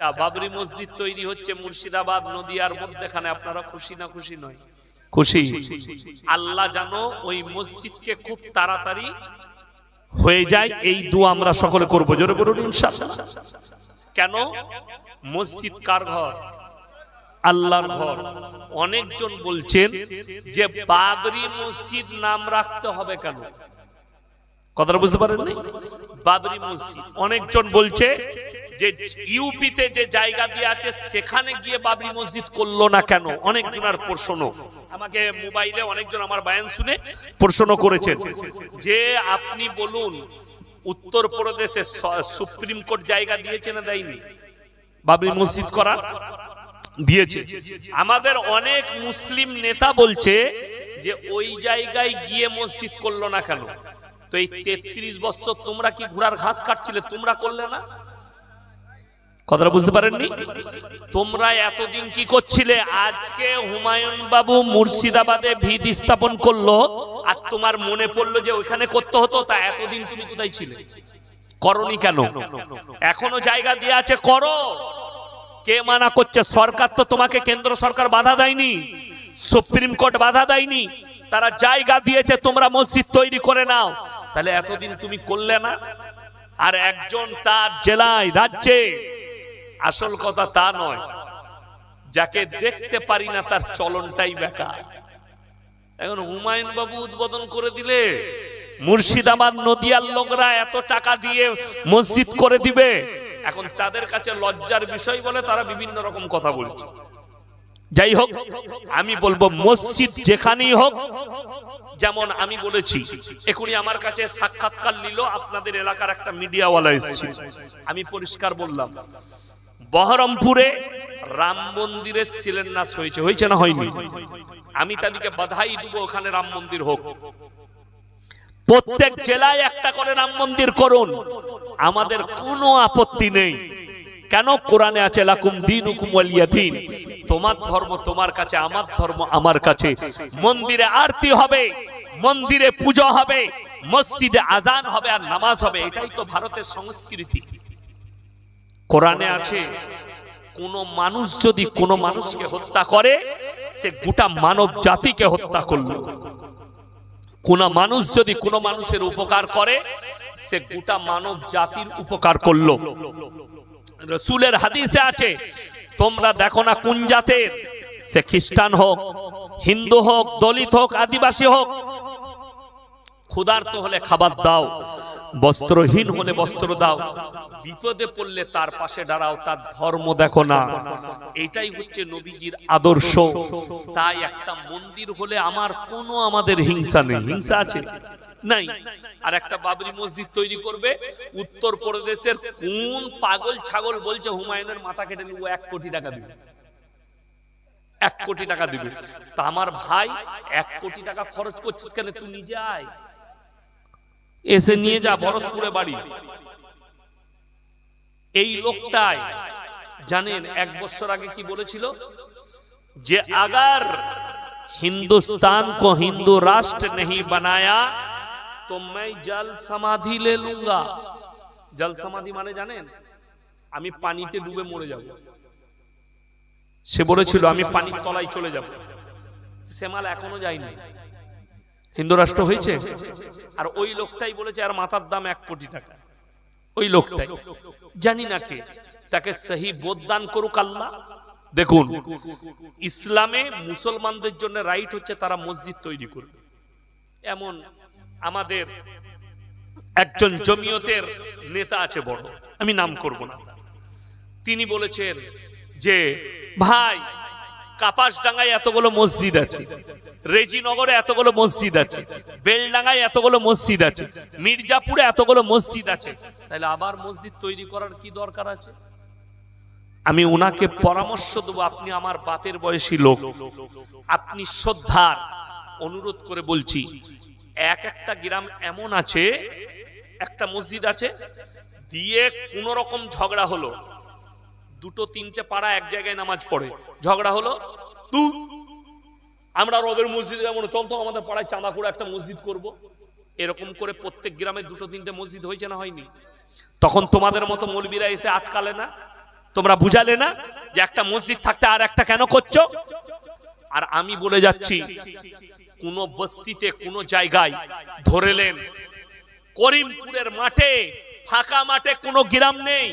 বাবরি মসজিদ তৈরি হচ্ছে মুর্শিদাবাদ নদিয়ার মধ্যেখানে। আপনারা খুশি না খুশি নয়? খুশি। আল্লাহ জানো ওই মসজিদকে খুব তাড়াতাড়ি হয়ে যায় এই দু আমরা সকলে করব। জোরে বলুন ইনশাআল্লাহ। কেন? মসজিদ কার ঘর? আল্লাহর ঘর। অনেকজন বলছেন যে বাবরি মসজিদ নাম রাখতে হবে কেন? কথাটা বুঝতে পারেন বাবরি মসজিদ। অনেকজন বলছে যে ইউপিতে যে জায়গা দিয়ে আছে, সেখানে গিয়ে বাবরি মসজিদ করল না কেন? অনেকজনের প্রশ্ন আমাকে মোবাইলে অনেকজন আমার বায়ান শুনে প্রশ্ন করেছেন যে আপনি বলুন উত্তর প্রদেশে সুপ্রিম কোর্ট জায়গা দিয়েছে না দেয়নি? বাবরি মসজিদ করা দিয়েছে। আমাদের অনেক মুসলিম নেতা বলছে যে ওই জায়গায় গিয়ে মসজিদ করল না কেন? তো এই তেত্রিশ বছর তোমরা কি ঘোড়ার ঘাস কাটছিলে? তোমরা করলে না? কথাটা বুঝতে পারেননি? তোমরা এতদিন কি করছিলে? আজকে হুমায়ুন বাবু মুর্শিদাবাদে ভিত স্থাপন করল আর তোমার মনে পড়ল যে ওইখানে করতে হতো, তা এতদিন তুমি কোথায় ছিলে? করনি কেন? এখনও জায়গা দিয়ে আছে, করো। কে মানা করছে? সরকার তো তোমাকে কেন্দ্র সরকার বাধা দেয়নি। সুপ্রিম কোর্ট বাধা দেয়নি। তারা জায়গা দিয়েছে, তোমরা মসজিদ তৈরি করে নাও। তাহলে এতদিন তুমি করলে না? আর একজন তার জেলায়, রাজ্যে, আসল কথা তা নয়। যাকে দেখতে পারি না, তার চলনটাই বেকার। এখন হুমায়ুন বাবু উদ্বোধন করে দিলে, মুর্শিদাবাদ, নদিয়ার লোকরা এত টাকা দিয়ে মসজিদ করে দিবে। এখন তাদের কাছে লজ্জার বিষয় বলে তারা বিভিন্ন রকম কথা বলছে। যাই হোক, আমি বলব মসজিদ যেখানেই হোক, যেমন আমি বলেছি, এখনই আমার কাছে সাক্ষাৎকার নিল, আপনাদের এলাকার একটা মিডিয়াওয়ালা এসেছে। আমি পরিষ্কার বললাম, বহরমপুরে রাম মন্দিরের শিলান্যাস হয়েছে হয়েছে না হয়নি? আমি তাদেরকে বাধাই দিব, ওখানে রাম মন্দির হোক। প্রত্যেক জেলায় একটা করে রাম মন্দির করুন, আমাদের কোনো আপত্তি নেই। কেন কোরআনে আছে, লাকুম দিন হুকুম দিন তোমার ধর্ম তোমার কাছে, আমার ধর্ম আমার কাছে। মন্দিরে আরতি হবে, মন্দিরে পুজো হবে, মসজিদে আজান হবে আর নামাজ হবে। এটাই তো ভারতের সংস্কৃতি। কোরআনে আছে, কোন মানুষ যদি কোন মানুষকে হত্যা করে, সে গোটা মানব জাতিকে হত্যা করল। কোন মানুষ যদি কোন মানুষের উপকার করে, সে গোটা মানব জাতির উপকার করল। রসুলের হাদিসে আছে, তোমরা দেখো না কোন জাতের? সে খ্রিস্টান হোক, হিন্দু হোক, দলিত হোক, আদিবাসী হোক। ক্ষুধার্ত হলে খাবার দাও, বস্ত্রহীন হলে বস্ত্র দাও। বিপদে পড়লে তার পাশে দাঁড়াও, তার ধর্ম দেখো না। এটাই হচ্ছে নবীজির আদর্শ। তাই একটা মন্দির হলে আমার কোনো আমাদের হিংসা নেই। হিংসা আছে? নাই আর একটা বাবরি মসজিদ তৈরি করবে উত্তর প্রদেশের কোন পাগল ছাগল বলছে হুমায়ুনের মাথা কেটে নিব এক কোটি টাকা দিবে এক কোটি টাকা দিবে তা আমার ভাই এক কোটি টাকা খরচ করছিস কেন তুই নিজে আয় এসে নিয়ে যা ভরতপুরে বাড়ি এই লোকটাই জানেন এক বছর আগে কি বলেছিল যে আগার हिंदुस्तान को हिंदू राष्ट्र नहीं बनाया তো মাই জল সমাধি লে লুঙ্গা। জল সমাধি মানে জানেন? আমি পানিতে ডুবে মরে যাব। সে বলেছিল, আমি পানির তলায় চলে যাব। শ্যামাল এখনও যায়নি। হিন্দু রাষ্ট্র হয়েছে? আর ওই লোকটাই বলেছে, আর মাথার দাম এক কোটি টাকা। ওই লোকটাই। জানি না কে। তাকে সহি বোধদান করুক আল্লাহ। দেখুন, ইসলামে মুসলমানদের জন্য রাইট হচ্ছে তারা মসজিদ তৈরি করবে। এমন আমাদের একজন জমিয়তের নেতা আছে বড়, আমি নাম করব না। তিনি বলেছেন যে, ভাই, কাপাসডাঙ্গায় এতগুলো মসজিদ আছে, রেজিনগরে এতগুলো মসজিদ আছে, বেলডাঙ্গায় এতগুলো মসজিদ আছে, মির্জাপুরে এতগুলো মসজিদ আছে তাহলে আবার মসজিদ তৈরি করার কি দরকার আছে? আমি ওনাকে পরামর্শ দেবো, আপনি আমার বাপের বয়সী লোক, আপনি শ্রদ্ধার অনুরোধ করে বলছি, এক একটা গ্রাম এমন আছে, একটা মসজিদ আছে, দিয়ে কোন রকম ঝগড়া হলো। দুটো তিনটে পাড়া এক জায়গায় নামাজ পড়ে। ঝগড়া হলো? দু। আমরা ওদের মসজিদে যেমন চল তো আমাদের পাড়ায় চাঁদা করে একটা মসজিদ করব। এরকম করে প্রত্যেক গ্রামে দুটো তিনটে মসজিদ হয়েছে না হয়নি? তখন তোমাদের মতো মলবিরা এসে আটকালে না? তোমরা বুঝালে না যে একটা মসজিদ থাকতে আর একটা কেন করছ? আর আমি বলে যাচ্ছি কোন বস্তিতে, কোন জায়গায় ধরেলেন করিমপুরের মাঠে, ফাঁকা মাঠে কোনো গ্রাম নেই।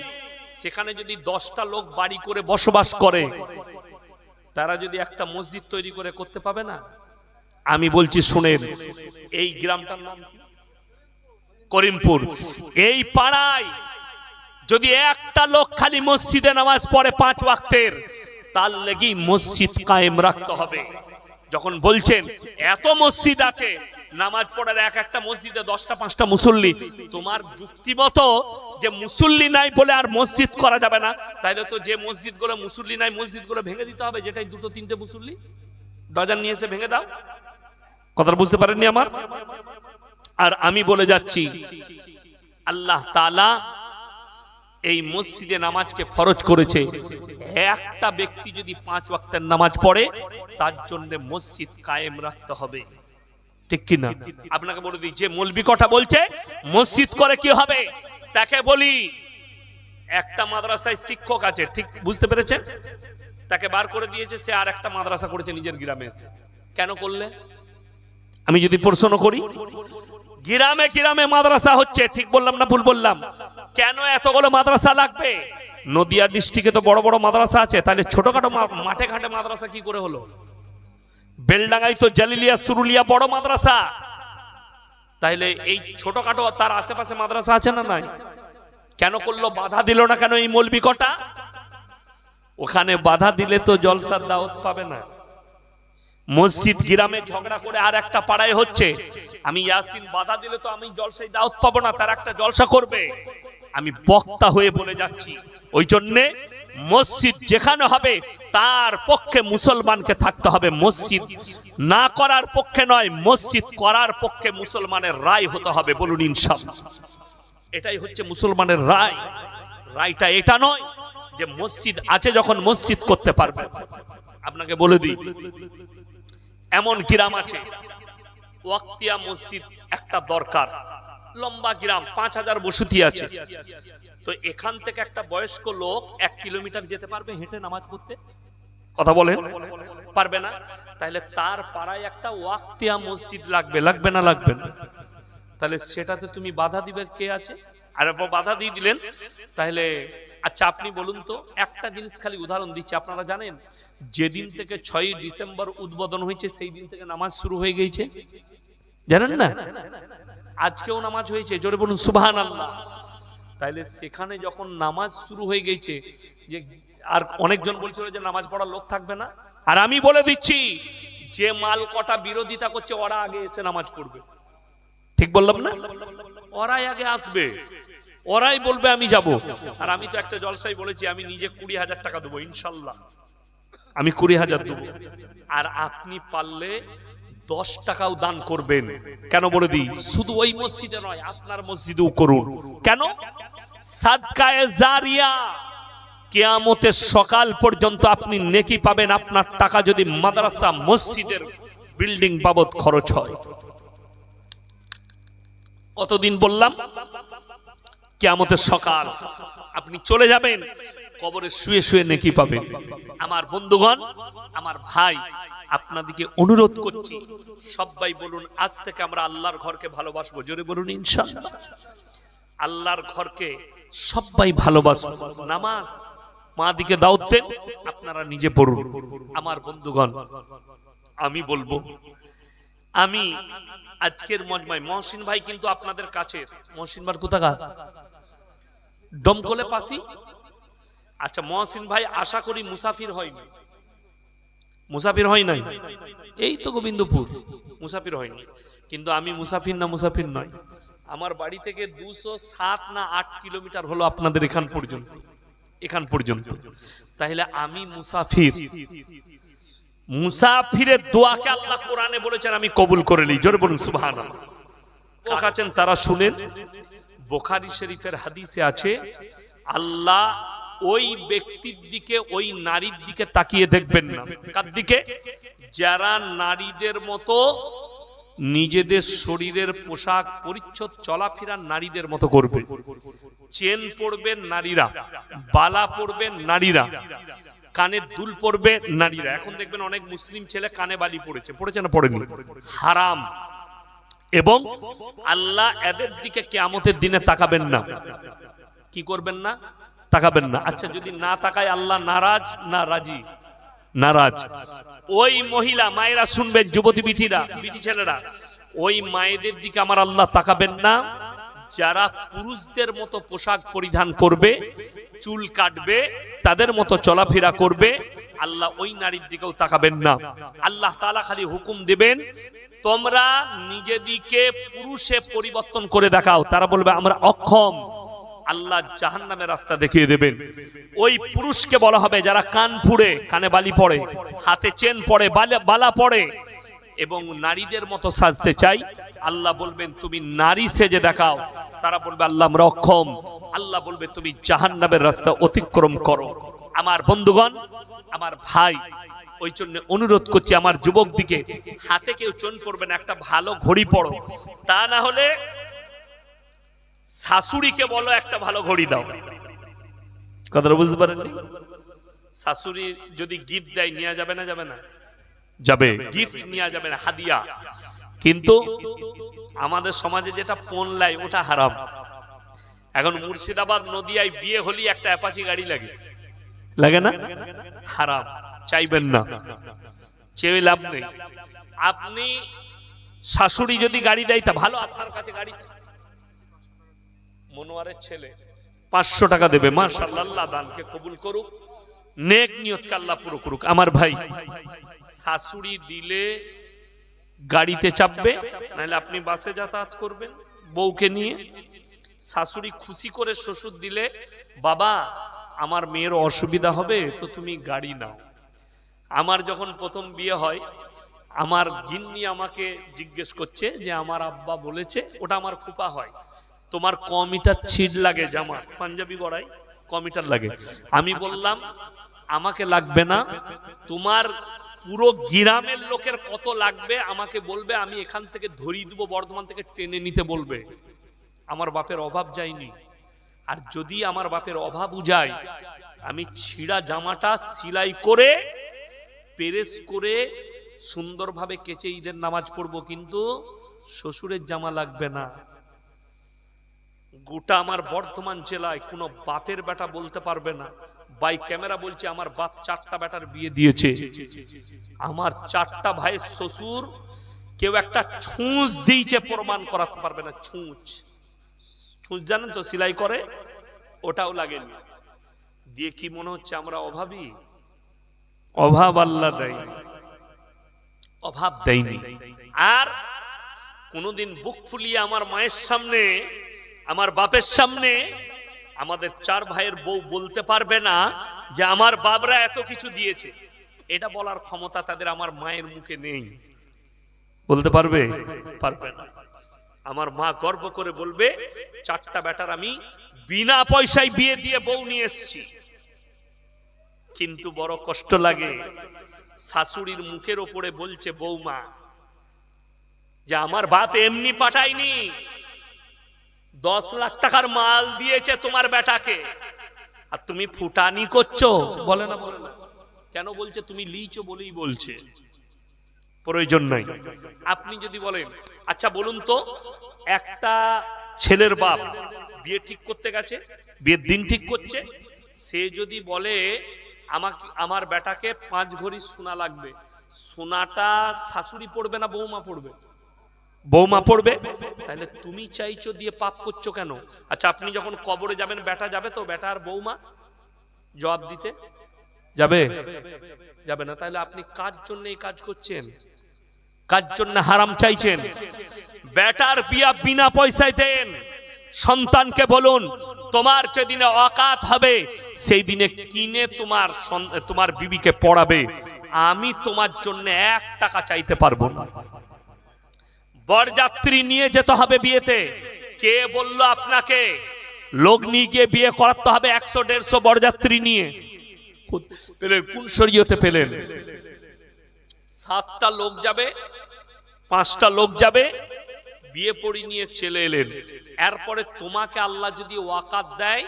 সেখানে যদি দশটা লোক বাড়ি করে বসবাস করে, তারা যদি একটা মসজিদ তৈরি করে করতে পাবে না? আমি বলছি, শুনেন, এই গ্রামটার নাম করিমপুর। এই পাড়ায় যদি একটা লোক খালি মসজিদে নামাজ পড়ে পাঁচ ওয়াক্তের, তার লেগেই মসজিদ কায়েম রাখতে হবে। যখন বলছেন, এত মসজিদ আছে, নামাজ পড়ার এক একটা মসজিদে দশটা, পাঁচটা মুসল্লি, তোমার যুক্তি মতো যে মুসল্লি নাই বলে আর মসজিদ করা যাবে না, তাইলে তো যে মসজিদগুলো মুসল্লি নাই, মসজিদগুলো ভেঙে দিতে হবে, যেটাই দুটো, তিনটে মুসল্লি, ডজন নিয়ে এসে ভেঙে দাও। কথাটা বুঝতে পারেননি আমার? আর আমি বলে যাচ্ছি, আল্লাহ তালা এই মসজিদে নামাজকে ফরজ করেছে। একটা ব্যক্তি যদি পাঁচ ওয়াক্তের নামাজ পড়ে, তার জন্য মসজিদ কায়েম রাখতে হবে। ঠিক কি না? আপনাকে বলে দিই, যে মলবি কথা বলছে, মসজিদ করে কি হবে? তাকে বলি, একটা মাদ্রাসায় শিক্ষক আছে, ঠিক বুঝতে পেরেছেন? তাকে বার করে দিয়েছে, সে আর একটা মাদ্রাসা করেছে নিজের গ্রামে এসে। কেন করলে? আমি যদি প্রশ্ন করি, গ্রামে গ্রামে মাদ্রাসা হচ্ছে, ঠিক বললাম না ভুল বললাম? কেন এতগুলো মাদ্রাসা লাগবে? নদিয়া ডিস্ট্রিক্টে তো বড় বড় মাদ্রাসা আছে, তাহলে ছোটখাটো মাঠে ঘাটে মাদ্রাসা কি করে হলো? বেলডাঙ্গাই তো জালিলিয়া সুরুলিয়া বড় মাদ্রাসা। তাইলে এই ছোটখাটো তার আশেপাশে মাদ্রাসা আছে না নাই? কেন করল? বাধা দিল না কেন এই মলবি কটা ওখানে বাধা দিলে তো জলসার দাওয়াত পাবে না। মসজিদ গ্রামে ঝগড়া করে আর একটা পাড়ায় হচ্ছে। আমি ইয়াসিন, বাধা দিলে তো আমি জলসায় দাওয়াত পাবো না, তার একটা জলসা করবে। আমি বক্তা হয়ে বলে যাচ্ছি। ওই জন্যে মসজিদ যেখানে হবে, তার পক্ষে মুসলমানকে থাকতে হবে মসজিদ। না করার পক্ষে নয়, মসজিদ করার পক্ষে মুসলমানের রায় হতে হবে বলুন ইনশাল্লাহ এটাই হচ্ছে মুসলমানের রায়। রায়টা এটা নয় যে মসজিদ আছে যখন মসজিদ করতে পারবে। আপনাকে বলে দিই, এমন গ্রাম আছে, ওয়াক্তিয়া মসজিদ একটা দরকার। লম্বা গ্রাম, পাঁচ হাজার বসতি আছে। তো এখান থেকে একটা বয়স্ক লোক এক কিলোমিটার যেতে পারবে হেঁটে নামাজ পড়তে? কথা বলেন। পারবে না? তাহলে তার পাড়ায় একটা ওয়াক্তিয়া মসজিদ লাগবে লাগবে না লাগবে না? তাহলে সেটাতে তুমি বাধা দিবে কে আছে? আর বাধা দিয়ে দিলেন। তাহলে আচ্ছা আপনি বলুন তো, একটা জিনিস খালি উদাহরণ দিচ্ছি, আপনারা জানেন? যেদিন থেকে ছয়ই ডিসেম্বর উদ্বোধন হয়েছে, সেই দিন থেকে নামাজ শুরু হয়ে গেছে জানেন না? আজকেও নামাজ হয়েছে, জোরে বলুন সুবহান আল্লাহ তাইলে সেখানে যখন নামাজ শুরু হয়ে গেছে, যে আর অনেকজন বলছিল যে নামাজ পড়ার লোক থাকবে না। আর আমি বলে দিচ্ছি, যে মাল কটা বিরোধিতা করছে, ওরা আগে এসে নামাজ পড়বে। ঠিক বললাম না? ওরাই আগে আসবে। ওরাই বলবে, আমি যাব। আর আমি তো একটা জলসাই বলেছি, আমি নিজে কুড়ি হাজার টাকা দেবো, ইনশাল্লাহ। আমি কুড়ি হাজার দেবো। আর আপনি পারলে দশ টাকাও দান করবেন। কেন বলে দিই? শুধু ওই মসজিদে নয়, আপনার মসজিদেও করুন। কেন? জারিয়া। কেয়ামতের সকাল পর্যন্ত আপনি নেকি পাবেন, আপনার টাকা যদি মাদ্রাসা, মসজিদের বিল্ডিং বাবদ খরচ হয়। কতদিন বললাম? কেয়ামতের সকাল। আপনি চলে যাবেন কবরে শুয়ে শুয়ে নেকি পাবে। আমার বন্ধুগণ, আমার ভাই, আপনাদিকে অনুরোধ করছি, সবাই বলুন, আজ থেকে আমরা আল্লাহর ঘরকে ভালোবাসবো। জোরে বলুন, ইনশাআল্লাহ। আল্লাহর ঘরকে সবাই ভালোবাসবো নামাজ মা দিকে দাওয়াত দেন, আপনারা নিজে পড়ুন। আমার বন্ধুগণ, আমি বলব, আমি আজকের মজমায়, মহসিন ভাই কিন্তু আপনাদের কাছে মহসিন ভাই কোথাকার? ডমকলে পাশি? আচ্ছা মহসিন ভাই, আশা করি মুসাফির হয়নি। মুসাফির হয় নাই? এই তো গোবিন্দপুর। মুসাফির হয়নি। কিন্তু আমি মুসাফির না মুসাফির নয়। আমার বাড়ি থেকে দুশো সাত না আট কিলোমিটার হলো আপনাদের এখান পর্যন্ত। এখান পর্যন্ত। তাহলে আমি মুসাফির। মুসাফিরের দোয়াকে আল্লাহ কোরআনে বলেছেন, আমি কবুল করে নিই। জোরে বলুন, সুবহানাল্লাহ। আছেন, তারা শুনেন। বোখারি শরীফের হাদিসে আছে, আল্লাহ ওই ব্যক্তির দিকে, ওই নারীর দিকে তাকিয়ে দেখবেন না। কার দিকে? যারা নারীদের মতো নিজেদের শরীরের পোশাক পরিচ্ছদ চলাফেরা নারীদের মতো করবে। চেন পড়বেন নারীরা, বালা পড়বেন নারীরা, কানে দুল পড়বে নারীরা। এখন দেখবেন অনেক মুসলিম ছেলে কানে বালি পড়েছে। পড়েছে না পড়েনি? হারাম। এবং আল্লাহ এদের দিকে কেয়ামতের দিনে তাকাবেন না। কি করবেন না? তাকাবেন না। আচ্ছা যদি না তাকায় আল্লাহ নারাজ না রাজি? নারাজ। ওই মহিলা, মায়েরা শুনবেন যুবতী বিটিরা, বিটি ছেলেরা। ওই মায়েদের দিকে আমার আল্লাহ তাকাবেন না। যারা পুরুষদের মতো পোশাক পরিধান করবে, চুল কাটবে, তাদের মতো চলাফেরা করবে, আল্লাহ ওই নারীর দিকেও তাকাবেন না। আল্লাহ তালা খালি হুকুম দেবেন, তোমরা নিজেদিকে পুরুষে পরিবর্তন করে দেখাও। তারা বলবে, আমরা অক্ষম। আল্লাহ জাহান নামের রাস্তা দেখিয়ে দেবেন। ওই পুরুষকে বলা হবে যারা কান ফুড়ে, কানে বালি পড়ে, হাতে চেন পড়ে, বালা- পড়ে এবং নারীদের মতো সাজতে চাই। আল্লাহ বলবেন, তুমি নারী সেজে দেখাও। তারা বলবে, আল্লাহ আমরা অক্ষম। আল্লাহ বলবে, তুমি জাহান নামের রাস্তা অতিক্রম করো। আমার বন্ধুগণ, আমার ভাই, ওই জন্য অনুরোধ করছি আমার যুবক দিকে হাতে কেউ চন পড়বে না, একটা ভালো ঘড়ি পড়ো। তা না হলে শাশুড়িকে বলো একটা ভালো ঘড়ি দাও। কথাটা বুঝতে পারেন শাশুড়ি যদি গিফট দেয় নেওয়া যাবে না যাবে না? যাবে। গিফট নেওয়া যাবে না হাদিয়া। কিন্তু আমাদের সমাজে যেটা পণ লাই ওটা হারাম। এখন মুর্শিদাবাদ নদিয়ায় বিয়ে হলি একটা অ্যাপাচি গাড়ি লাগে। লাগে না? হারাম চাইবেন না। চেয়ে লাভ নেই। আপনি শাশুড়ি যদি গাড়ি দেয় তা ভালো আপনার কাছে গাড়ি। মনোয়ারের ছেলে। পাঁচশো টাকা দেবে মাশাল্লাহ দানকে কবুল করুক। নেক নিয়তকে আল্লাহ পুরো করুক। আমার ভাই শাশুড়ি দিলে গাড়িতে চাপবে নাহলে আপনি বাসে যাতায়াত করবেন বউকে নিয়ে। শাশুড়ি খুশি করে শ্বশুর দিলে বাবা আমার মেয়ের অসুবিধা হবে তো তুমি গাড়ি নাও। আমার যখন প্রথম বিয়ে হয় আমার গিন্নি আমাকে জিজ্ঞেস করছে যে আমার আব্বা বলেছে? ওটা আমার ফুপা হয়। তোমার ক মিটার ছিট লাগে জামা। পাঞ্জাবি গড়াই ক মিটার লাগে। আমি বললাম, আমাকে লাগবে না। তোমার পুরো গ্রামের লোকের কত লাগবে, আমাকে বলবে, আমি এখান থেকে ধরিয়ে দেবো, বর্ধমান থেকে টেনে নিতে বলবে। আমার বাপের অভাব যায়নি। আর যদি আমার বাপের অভাব যায় আমি ছিঁড়া জামাটা সিলাই করে, পেরেস করে সুন্দরভাবে কেচে ঈদের নামাজ পড়ব, কিন্তু শ্বশুরের জামা লাগবে না। গোটা আমার বর্ধমান জেলায় কোনো বাপের বেটা বলতে পারবে না। বাই ক্যামেরা বলছে, আমার বাপ চারটা বেটার বিয়ে দিয়েছে। আমার চারটা ভাইয়ের শ্বশুর কেউ একটা ছুঁচ দিয়েছে, প্রমাণ করাতে পারবে না, ছুঁচ। ছুঁচ জানেন তো, সিলাই করে? ওটাও লাগেনি। দিয়ে কি মনে হচ্ছে আমরা অভাবী? অভাব আল্লাহ দেয় অভাব দেয়নি। আর কোনোদিন বুক ফুলিয়ে আমার মায়ের সামনে আমার বাপের সামনে আমাদের চার ভাইয়ের বউ বলতে পারবে না যে আমার বাবরা এত কিছু দিয়েছে। এটা বলার ক্ষমতা তাদের আমার মায়ের মুখে নেই। বলতে পারবে? পারবে না। আমার মা গর্ব করে বলবে, চারটা বেটার আমি বিনা পয়সায় বিয়ে দিয়ে বউ নিয়ে এসেছি। কিন্তু বড় কষ্ট লাগে। শাশুড়ির মুখের ওপরে বলছে, বৌমা, যে আমার বাপ এমনি পাঠায়নি দশ লাখ টাকার মাল দিয়েছে তোমার বেটাকে। আর তুমি ফুটানি করছ। বলে না বলে না। কেন বলছে? তুমি লিচো বলেই বলছে। প্রয়োজন নাই। আপনি যদি বলেন। আচ্ছা বলুন তো একটা ছেলের বাপ বিয়ে ঠিক করতে গেছে বিয়ের দিন ঠিক করছে সে যদি বলে আমাকে আমার বেটাকে পাঁচ ঘড়ি সোনা লাগবে। সোনাটা শাশুড়ি পড়বে না বৌমা পড়বে? বৌমা পড়বে? তাহলে তুমি চাইছো দিয়ে পাপ করছ কেন? আচ্ছা আপনি যখন কবরে যাবেন বেটা যাবে তো? বেটা আর বৌমা? জবাব দিতে? যাবে। যাবে না। তাহলে আপনি কার জন্য এই কাজ করছেন? কার জন্য হারাম চাইছেন? বেটার বিয়া বিনা পয়সায় দেন। সন্তানকে বলুন তোমার যেদিনে অকাত হবে সেই দিনে কিনে তোমার সন- তোমার বিবিকে পড়াবে। আমি তোমার জন্য এক টাকা চাইতে পারব না। বরযাত্রী নিয়ে যেতে হবে বিয়েতে। কে বলল আপনাকে? লোক নিয়ে গিয়ে বিয়ে করাতে হবে একশো দেড়শো বরযাত্রী নিয়ে। পেলেন? কোন শরীয়তে পেলেন? সাতটা লোক যাবে, পাঁচটা লোক যাবে, বিয়ে পড়ি নিয়ে চলে এলেন। এরপরে তোমাকে আল্লাহ যদি ওয়াকাত দেয়,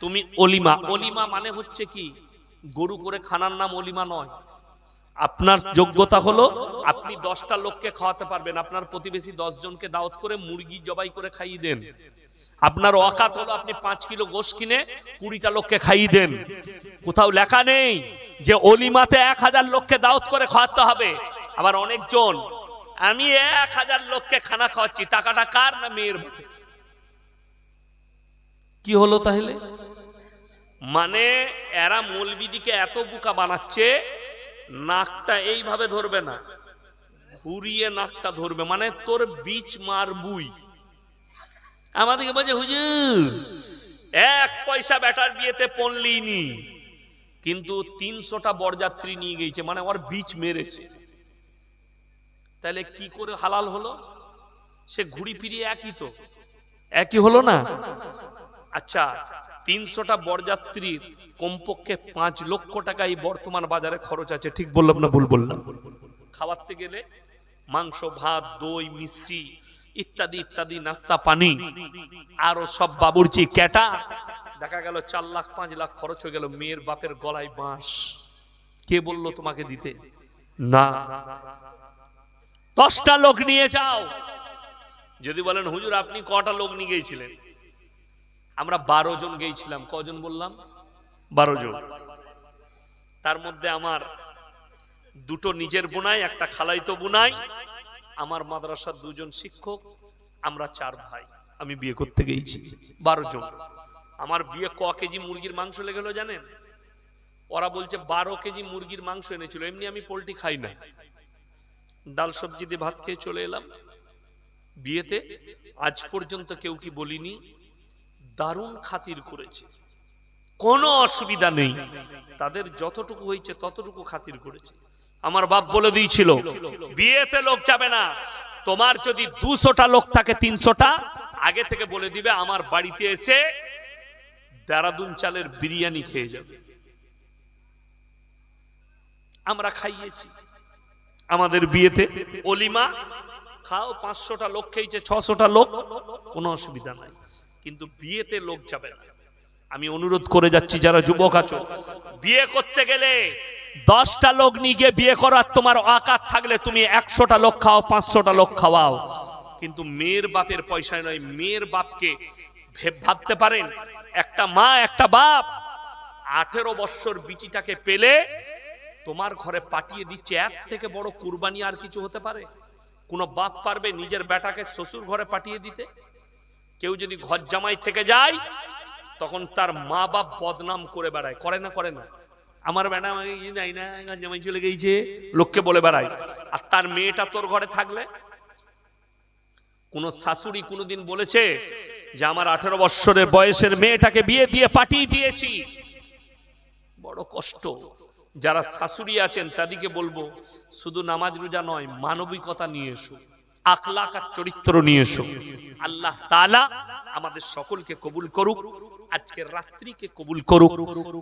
তুমি অলিমা। অলিমা মানে হচ্ছে কি? গরু করে খানার নাম অলিমা নয়। আপনার যোগ্যতা হলো আপনি দশটা লোককে খাওয়াতে পারবেন। আপনার প্রতিবেশী দশ জনকে দাওয়াত করে মুরগি জবাই করে খাইয়ে দেন। আপনার অকাত হলো আপনি পাঁচ কিলো গোশ কিনে কুড়িটা লোককে খাইয়ে দেন। কোথাও লেখা নেই যে অলিমাতে এক হাজার লোককে দাওয়াত করে খাওয়াতে হবে। আবার অনেকজন আমি এক হাজার লোককে খানা খাওয়াচ্ছি টাকাটা কার না মেয়ের কি হলো তাহলে? মানে এরা মলবিদিকে এত বুকা বানাচ্ছে নাকটা এইভাবে ধরবে না, ঘুরিয়ে নাকটা ধরবে মানে তোর বিচ মারবুই আমাদেরকে বলছে, হুজুর, এক পয়সা বেটার বিয়েতে পড়লিনি কিন্তু তিনশোটা বরযাত্রী নিয়ে গেছে মানে ওর বিচ মেরেছে। তাহলে কি করে হালাল হলো? সে ঘুরি ফিরিয়ে একই তো, একই হলো না? আচ্ছা তিনশোটা বরযাত্রীর কমপক্ষে পাঁচ লক্ষ টাকা এই বর্তমান বাজারে খরচ আছে। ঠিক বললাম না ভুল বললাম? খাওয়াতে গেলে মাংস, ভাত, দই, মিষ্টি ইত্যাদি ইত্যাদি, নাস্তা, পানি, আরও সব বাবুর্চি, ক্যাটা। দেখা গেল চার লাখ, পাঁচ লাখ খরচ হয়ে গেল মেয়ের বাপের গলায় বাঁশ। কে বলল তোমাকে দিতে? না। দশটা লোক নিয়ে যাও। যদি বলেন, হুজুর, আপনি কটা লোক নিয়ে গিয়েছিলেন? আমরা বারো জন গিয়েছিলাম কজন বললাম? বারো জন। তার মধ্যে আমার দুটো নিজের বোনাই, একটা খালাইতো বোনাই। আমার মাদ্রাসার দুজন শিক্ষক, আমরা চার ভাই। আমি বিয়ে করতে গিয়েছি বারো জন। আমার বিয়ে ক কেজি মুরগির মাংস লেগেলো জানেন? ওরা বলছে বারো কেজি মুরগির মাংস এনেছিল। এমনি আমি পোলট্রি খাই না। ডাল সবজি দিয়ে ভাত খেয়ে চলে এলাম। বিয়েতে আজ পর্যন্ত কেউ কি বলিনি দারুণ খাতির করেছে। কোনো অসুবিধা নেই। তাদের যতটুকু হয়েছে ততটুকু খাতির করেছে। আমার বাপ বলে দিয়েছিল, বিয়েতে লোক যাবে না। তোমার যদি দুশোটা লোক থাকে তিনশোটা, আগে থেকে বলে দিবে আমার বাড়িতে এসে দেরাদুন চালের বিরিয়ানি খেয়ে যাবে। আমরা খাইয়েছি। আমাদের বিয়েতে অলিমা, খাও, পাঁচশোটা লোক খেয়েছে, ছশোটা লোক, কোনো অসুবিধা নাই। কিন্তু বিয়েতে লোক যাবে না। আমি অনুরোধ করে যাচ্ছি, যারা যুবক আছো, বিয়ে করতে গেলে দশটা লোক নিয়ে গিয়ে বিয়ে করার তোমার আকার থাকলে তুমি একশোটা লোক খাও, পাঁচশোটা লোক খাওয়াও। কিন্তু মেয়ের বাপের পয়সায় নয়, মেয়ের বাপকে ভাবতে পারেন, একটা মা, একটা বাপ আঠেরো বৎসর বিচিটাকে পেলে তোমার ঘরে পাঠিয়ে দিচ্ছে এক থেকে বড় কুরবানি আর কিছু হতে পারে? কোনো বাপ পারবে নিজের বেটাকে শ্বশুর ঘরে পাঠিয়ে দিতে? কেউ যদি ঘর জামাই থেকে যায়, তখন তার মা বাপ বদনাম করে বেড়ায়। করে না করে না। আমার আমাকে নাই না জামাই চলে গেছে, লোককে বলে বেড়ায়। আর তার মেয়েটা তোর ঘরে থাকলে? কোন শাশুড়ি কোনোদিন বলেছে যে, আমার আঠেরো বৎসরের বয়সের মেয়েটাকে বিয়ে দিয়ে পাঠিয়ে দিয়েছি। বড় কষ্ট। যারা শাশুড়ি আছেন, তাদেরকে বলব, শুধু নামাজ রোজা নয়, মানবিকতা নিয়ে এসো। আখলাক আর চরিত্র নিয়ে এসো। আল্লাহ তাআলা আমাদের সকলকে কবুল করুক, আজকের রাত্রিকে কবুল করুক,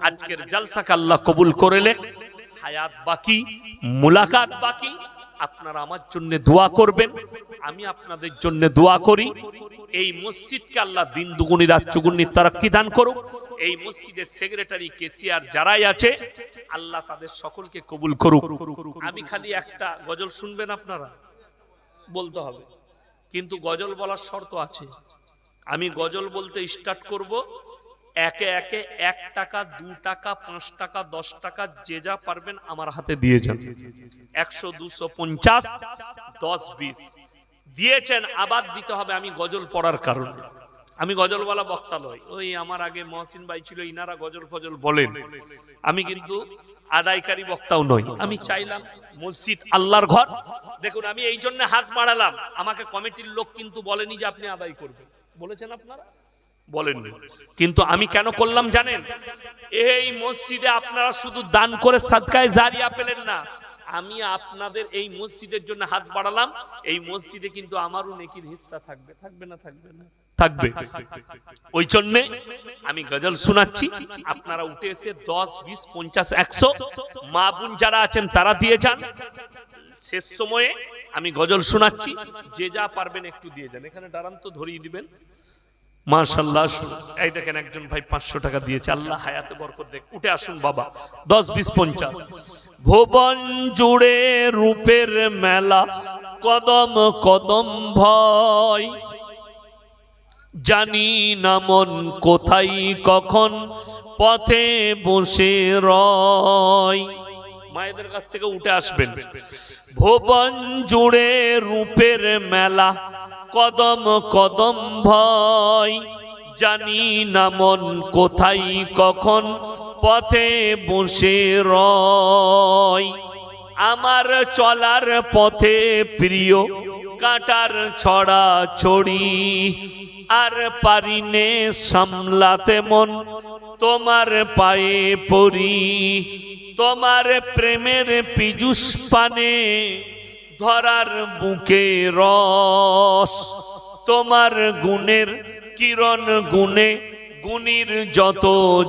আজকের জালসাকে আল্লাহ কবুল করেলে হায়াত বাকি, মুলাকাত বাকি, আপনারা আমার জন্য দোয়া করবেন, আমি আপনাদের জন্য দোয়া করি। এই মসজিদকে আল্লাহ দিন দুগুনি, রাত চুগুনি তারাক্কি দান করুক। এই মসজিদের সেক্রেটারি, কেসিআর যারাই আছে, আল্লাহ তাদের সকলকে কবুল করুক। আমি খালি একটা গজল শুনবেন আপনারা? বলতে হবে। কিন্তু গজল বলার শর্ত আছে। আমি গজল বলতে স্টার্ট করব, একে একে এক টাকা, দু টাকা, পাঁচ টাকা, দশ টাকা, যে যা পারবেন আমার হাতে দিয়ে যান। একশো, দুশো, পঞ্চাশ, দশ, বিশ। দিয়েছেন, আবার দিতে হবে। আমি গজল পড়ার কারণে। আমি গজল বলা বক্তা নয় ওই আমার আগে মহসিন ভাই ছিল, ইনারা গজল ফজল বলেন। আমি কিন্তু আদায়কারী বক্তাও নই। আমি চাইলাম মসজিদ আল্লাহর ঘর। দেখুন, আমি এই জন্য হাত বাড়ালাম। আমাকে কমিটির লোক কিন্তু বলেনি যে আপনি আদায় করবেন। বলেছেন আপনারা? বলেননি। কিন্তু আমি কেন করলাম জানেন? এই মসজিদে আপনারা শুধু দান করে সাদকায় জারিয়া পেলেন না। আমি আপনাদের এই মসজিদের জন্য হাত বাড়ালাম। এই মসজিদে কিন্তু আমারও নেকির হিস্সা থাকবে। থাকবে না থাকবে না। থাকবে। ওই জন্যে আমি গজল শোনাচ্ছি। আপনারা উঠে এসে দশ, বিশ, পঞ্চাশ, একশো মা বোন যারা আছেন তারা দিয়ে যান। শেষ সময়ে আমি গজল শোনাচ্ছি। যে যা পারবেন একটু দিয়ে দেন এখানে দাঁড়ান তো, ধরিয়ে দিবেন। এই দেখেন একজন ভাই পাঁচশো টাকা দিয়েছে। আল্লাহ হায়াতে বরকত দেখ। উঠে আসুন বাবা। দশ, বিশ, পঞ্চাশ। ভুবন জুড়ে রূপের মেলা। কদম কদম ভয়। জানি না মন কোথায়, কখন পথে বসে রয়। মায়েদের কাছ থেকে উঠে আসবেন। ভুবন জুড়ে রূপের মেলা, কদম কদম ভয়। জানি না মন কোথায়, কখন পথে বসে রয়। আমার চলার পথে প্রিয় কাটার ছড়া ছড়ি, আর পারিনে সামলাতে মন তোমার পায়ে পড়ি। তোমার প্রেমের পীযুষ পানে ধরার বুকে রস। তোমার গুণের কিরণ গুণে গুণীর যত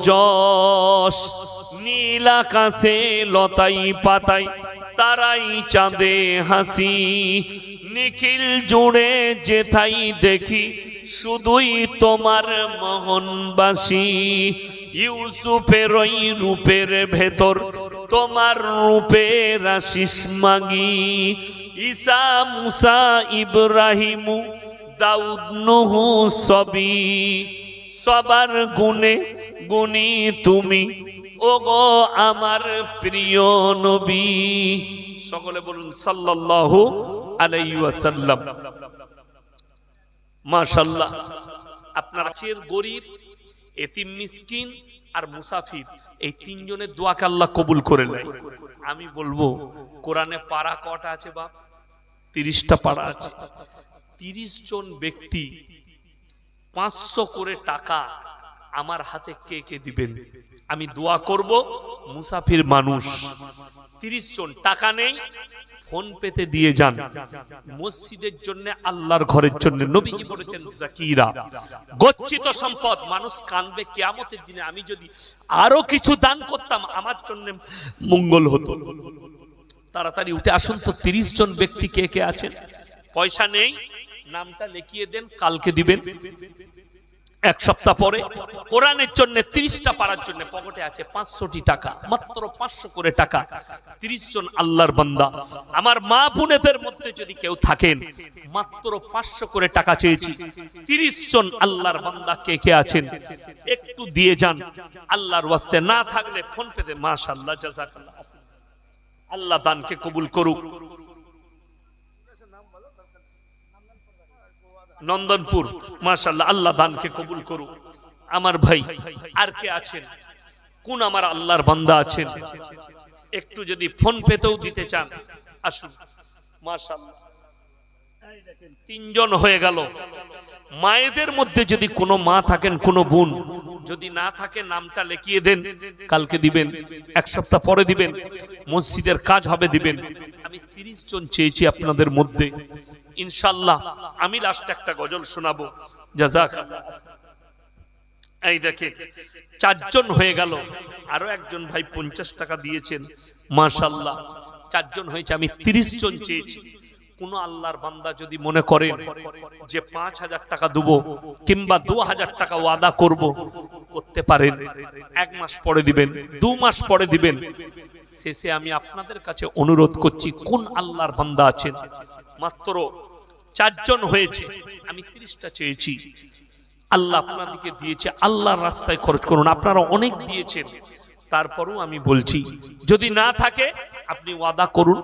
যশ। নীল আকাশে লতাই পাতাই তারাই চাঁদে হাসি। নিখিল জুড়ে যেথাই দেখি, শুধুই তোমার মোহনবাসী। ইউসুফের ওই রূপের ভেতর তোমার রূপের আশিস মাগি। ঈসা, মুসা, ইব্রাহিমু, দাউদ, নহু সবই। সবার গুণে গুণী তুমি ও গো আমার প্রিয় নবী। সকলে বলুন, সাল্লাল্লাহু আলাইহি ওয়াসাল্লাম। মাশাআল্লাহ, আপনার চের গরিব, এতিম মিসকিন আর মুসাফির, এই তিনজনের দোয়াকে আল্লাহ কবুল করে নেয়। আমি বলব, কোরআনে পারা কটা আছে বাপ? তিরিশটা পারা আছে। তিরিশ জন ব্যক্তি, পাঁচশো করে টাকা আমার হাতে কে কে দিবেন? আমি দোয়া করব, মুসাফির মানুষ। তিরিশ জন টাকা নেই, ফোন পেতে দিয়ে যান। মসজিদের জন্য আল্লাহর ঘরের জন্য নবীজি বলেছেন, জাকিরা। গচ্ছিত সম্পদ, মানুষ কানবে কেয়ামতের দিনে। আমি যদি আরও কিছু দান করতাম, আমার জন্য মঙ্গল হতো। তাড়াতাড়ি উঠে আসুন তো, তিরিশ জন ব্যক্তি কে কে আছেন? পয়সা নেই, নামটা লিখিয়ে দেন, কালকে দিবেন। এক সপ্তাহ পরে কোরআনের জন্য তিরিশটা পারার জন্য পকেটে আছে পাঁচশোটি টাকা, মাত্র পাঁচশো করে টাকা। তিরিশ জন আল্লাহর বান্দা। আমার মা বোনেদের মধ্যে যদি কেউ থাকেন, মাত্র পাঁচশো করে টাকা চেয়েছি। তিরিশ জন আল্লাহর বান্দা কে কে আছেন? একটু দিয়ে যান। আল্লাহর ওয়াস্তে না থাকলে ফোন পেতে মাশাল্লাহ জাজাকাল্লাহ। আল্লাহ দানকে কবুল করুক। নন্দনপুর মাশাল্লাহ আল্লাহ দানকে কবুল করুক। আমার ভাই, আর কে আছেন? কোন আমার আল্লাহর বান্দা আছেন? একটু যদি ফোন পেতেও দিতে চান, আসুন। মাশাল্লাহ তিনজন হয়ে গেল। মায়েদের মধ্যে যদি কোনো মা থাকেন, কোনো বোন, যদি না থাকে, নামটা লিখিয়ে দেন, কালকে দিবেন, এক সপ্তাহ পরে দিবেন, মসজিদের কাজ হবে দিবেন। আমি তিরিশ জন চেয়েছি আপনাদের মধ্যে। ইনশাল্লাহ আমি লাস্ট একটা গজল শোনাবো। জাজাক। এই দেখে, চারজন হয়ে গেল। আরও একজন ভাই পঞ্চাশ টাকা দিয়েছেন। মাশাল্লাহ চারজন হয়েছে, আমি তিরিশ জন চেয়েছি। কোন আল্লাহর বান্দা যদি মনে করেন যে পাঁচ হাজার টাকা দেবো কিংবা দু হাজার টাকা ওয়াদা করব, করতে পারেন। এক মাস পরে দিবেন, দু মাস পরে দিবেন। শেষে আমি আপনাদের কাছে অনুরোধ করছি, কোন আল্লাহর বান্দা আছেন? মাত্র চারজন হয়েছে। আমি তিরিশটা চেয়েছি। আল্লাহ আপনাদেরকে দিয়েছে, আল্লাহর রাস্তায় খরচ করুন। আপনারা অনেক দিয়েছেন। তারপরও আমি বলছি, যদি না থাকে, আপনি ওয়াদা করুন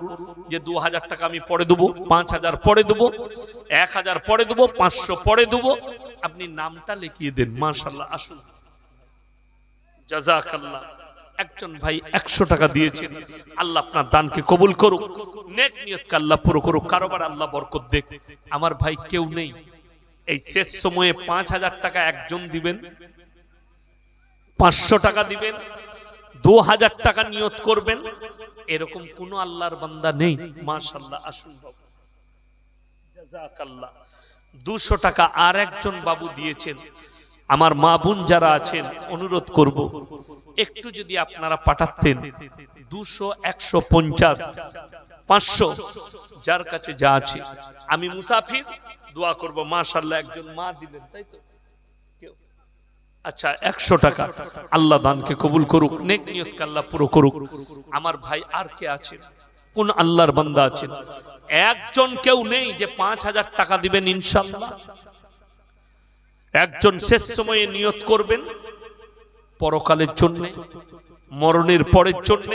যে দু হাজার টাকা আমি পরে দেবো, পাঁচ হাজার পরে দেবো, এক হাজার পরে দেবো, পাঁচশো পরে দেবো। আপনি নামটা লিখিয়ে দেন মাশাল্লাহ আসুন। জাজাকাল্লাহ একজন ভাই একশো টাকা দিয়েছেন। আল্লাহ আপনার দানকে কবুল করুক। নেক নিয়তকে আল্লাহ পুরো করুক। কারোবার আল্লাহ বরকত দেখ আমার ভাই কেউ নেই। এই শেষ সময়ে পাঁচ হাজার টাকা একজন দিবেন। পাঁচশো টাকা দিবেন। দু হাজার টাকা নিয়ত করবেন। এরকম কোন আল্লাহর বান্দা নেই। মাশাল্লাহ আসুন জাযাকাল্লাহ। দুশো টাকা আর একজন বাবু দিয়েছেন। আমার মা বোন যারা আছেন, অনুরোধ করব। একটু যদি আপনারা পাঠাতেন দুশো, একশো, পঞ্চাশ, পাঁচশো, যার কাছে যা আছে। আমি মুসাফির, দোয়া করব মাশাল্লাহ একজন মা দিলেন, তাই তো? আচ্ছা একশো টাকা। আল্লাহ দানকে কবুল করুক, নেক নিয়তকে আল্লাহ পুরো করুক। আমার ভাই আর কে আছেন? কোন আল্লাহর বান্দা আছেন? একজন কেউ নেই যে পাঁচ হাজার টাকা দিবেন ইনশাল্লাহ একজন শেষ সময়ে নিয়ত করবেন পরকালের জন্য, মরণের পরের জন্য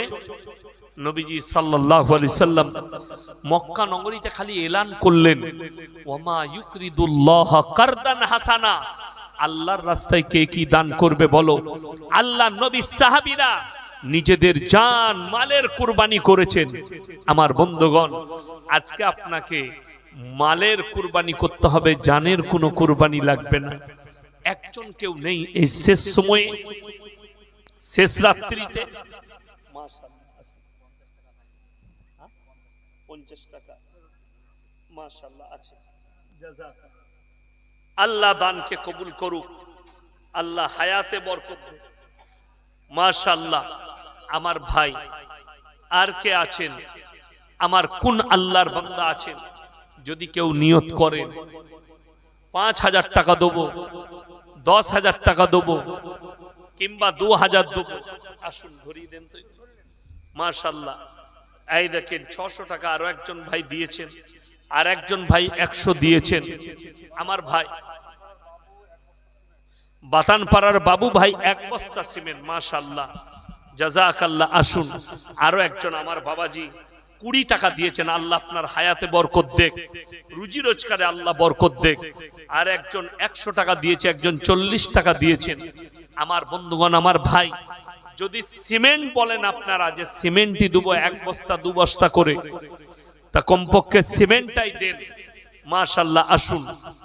নবীজি আলাইহি সাল্লাম মক্কা নগরীতে খালি এলান করলেন। ওমা ইউকরিদুল্লাহ কারদান হাসানা। আল্লাহর রাস্তায় কে কি দান করবে বলো? আল্লাহ নবী সাহাবীরা নিজেদের জান, মালের কুরবানি করেছেন। আমার বন্ধুগণ, আজকে আপনাকে মালের কুরবানি করতে হবে, জানের কোনো কুরবানি লাগবে না। একজন কেউ নেই এই শেষ সময়ে, শেষ রাত্রিতে আল্লাহ দানকে কবুল করুক, আল্লাহ হায়াতে বরকত মাশাল্লাহ আমার ভাই, আর কে আছেন? আমার কোন আল্লাহর বান্দা আছেন? যদি কেউ নিয়ত করেন, পাঁচ হাজার টাকা দেবো। দশ হাজার টাকা দেবো, কিংবা দু হাজার দেবো। আসুন, ধরিয়ে দেন তো। মাশাল্লাহ। এই দেখেন, ছশো টাকা আরও একজন ভাই দিয়েছেন, আর একজন ভাই একশো দিয়েছেন। আমার ভাই, বাতানপাড়ার বাবু ভাই এক বস্তা সিমেন্ট, মাশাল্লাহ। আল্লাহ আসুন। আরও একজন, আমার বাবাজি। কুড়ি টাকা দিয়েছেন, আল্লাহ আপনার হায়াতে বরকত দেখ। রুজি রোজগারে আল্লাহ বরকত দেখ। আর একজন একশো টাকা দিয়েছে, একজন চল্লিশ টাকা দিয়েছেন। আমার বন্ধুগণ, আমার ভাই, যদি সিমেন্ট বলেন আপনারা যে সিমেন্টই দেবো, এক বস্তা, দু বস্তা করে, তা কমপক্ষে সিমেন্টটাই দেন। মাশাল্লাহ আসুন।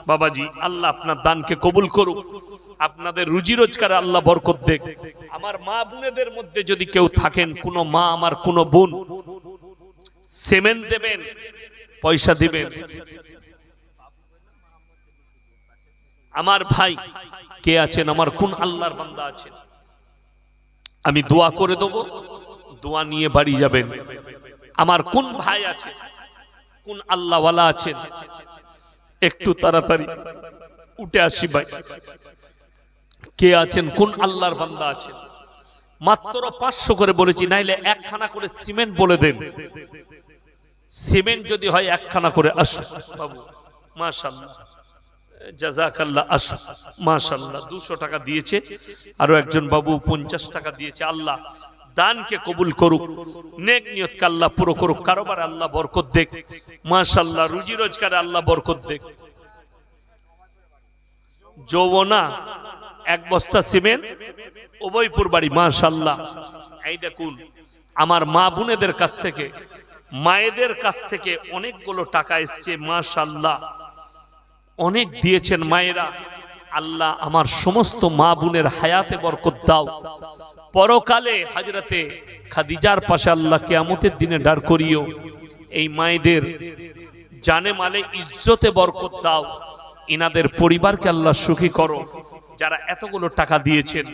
বাবাজি, আল্লাহ আপনার দানকে কবুল করুক। আপনাদের রুজি রোজগারে আল্লাহ বরকত দেখ। আমার মা বোনেদের মধ্যে যদি কেউ থাকেন, কোনো মা, আমার কোনো বোন সিমেন্ট দেবেন, পয়সা দিবেন। আমার ভাই, কে আছেন? আমার কোন আল্লাহর বান্দা আছেন? আমি দোয়া করে দেব, দোয়া নিয়ে বাড়ি যাবেন। আমার কোন ভাই আছে কোন আল্লাহওয়ালা আছেন? একটু তাড়াতাড়ি উঠে আসি ভাই। কে আছেন? কোন আল্লাহর বান্দা আছেন? মাত্র পাঁচশো করে বলেছি, নাইলে একখানা করে সিমেন্ট বলে দেন। সিমেন্ট যদি হয় একখানা করে বাবু আসু মাশাল্লাহ দুশো টাকা দিয়েছে একজন বাবু পঞ্চাশ টাকা দিয়েছে। আল্লাহ, দানকে কবুল করুক, নেক পুরো কারোবার আল্লাহ বরকত দেখ মাশাল্লাহ রুজি রোজগারে আল্লাহ বরকত দেখ যৌবনা, এক বস্তা সিমেন্ট উভয়পুর বাড়ি মাশাল্লাহ এই দেখুন, আমার মা বোনেদের কাছ থেকে, মায়েদের কাছ থেকে অনেকগুলো টাকা এসছে মাশাল্লাহ অনেক দিয়েছেন মায়েরা। আল্লাহ আমার সমস্ত মা বোনের হায়াতে বরকত দাও। পরকালে হাজরাতে খাদিজার পাশে আল্লাহ কেয়ামতের দিনে ডার করিও। এই মায়েদের জানে মালে ইজ্জতে বরকত দাও। ইনাদের পরিবারকে আল্লাহ সুখী করো। যারা এতগুলো টাকা দিয়েছেন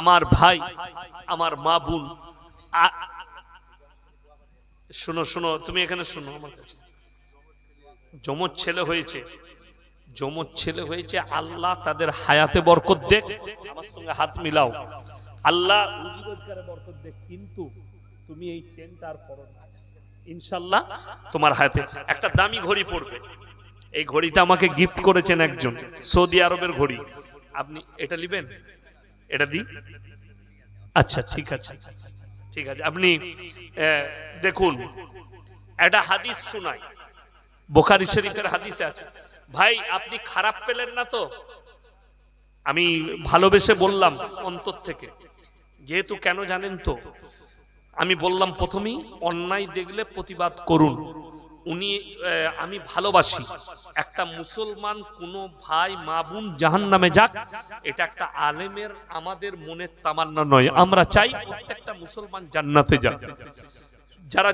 আমার ভাই আমার মা বোন শোনো শোনো তুমি এখানে শোনো আমার কাছে। যমজ ছেলে হয়েছে যমজ ছেলে হয়েছে আল্লাহ তাদের হায়াতে বরকত দেখ আমার সঙ্গে হাত মিলাও। আল্লাহ বরকত দেখ কিন্তু তুমি এই চেনটা আর করো না। ইনশাল্লাহ তোমার হাতে একটা দামি ঘড়ি পড়বে এই ঘড়িটা আমাকে গিফট করেছেন একজন সৌদি আরবের ঘড়ি। আপনি এটা নেবেন? এটা দি আচ্ছা ঠিক আছে। ঠিক আছে, আপনি দেখুন, একটা হাদিস শোনাই। বোখারি শরীফের হাদিসে আছে। ভাই, আপনি খারাপ পেলেন না তো? আমি ভালোবেসে বললাম অন্তর থেকে। যেহেতু কেন জানেন তো? আমি বললাম প্রথমেই, অন্যায় দেখলে প্রতিবাদ করুন। উনি আমি ভালোবাসি। একটা মুসলমান কোনো ভাই, মা, বোন জাহান নামে যাক, এটা একটা আলেমের আমাদের মনের তামান্না নয়। আমরা চাই প্রত্যেকটা মুসলমান জান্নাতে যাক। যারা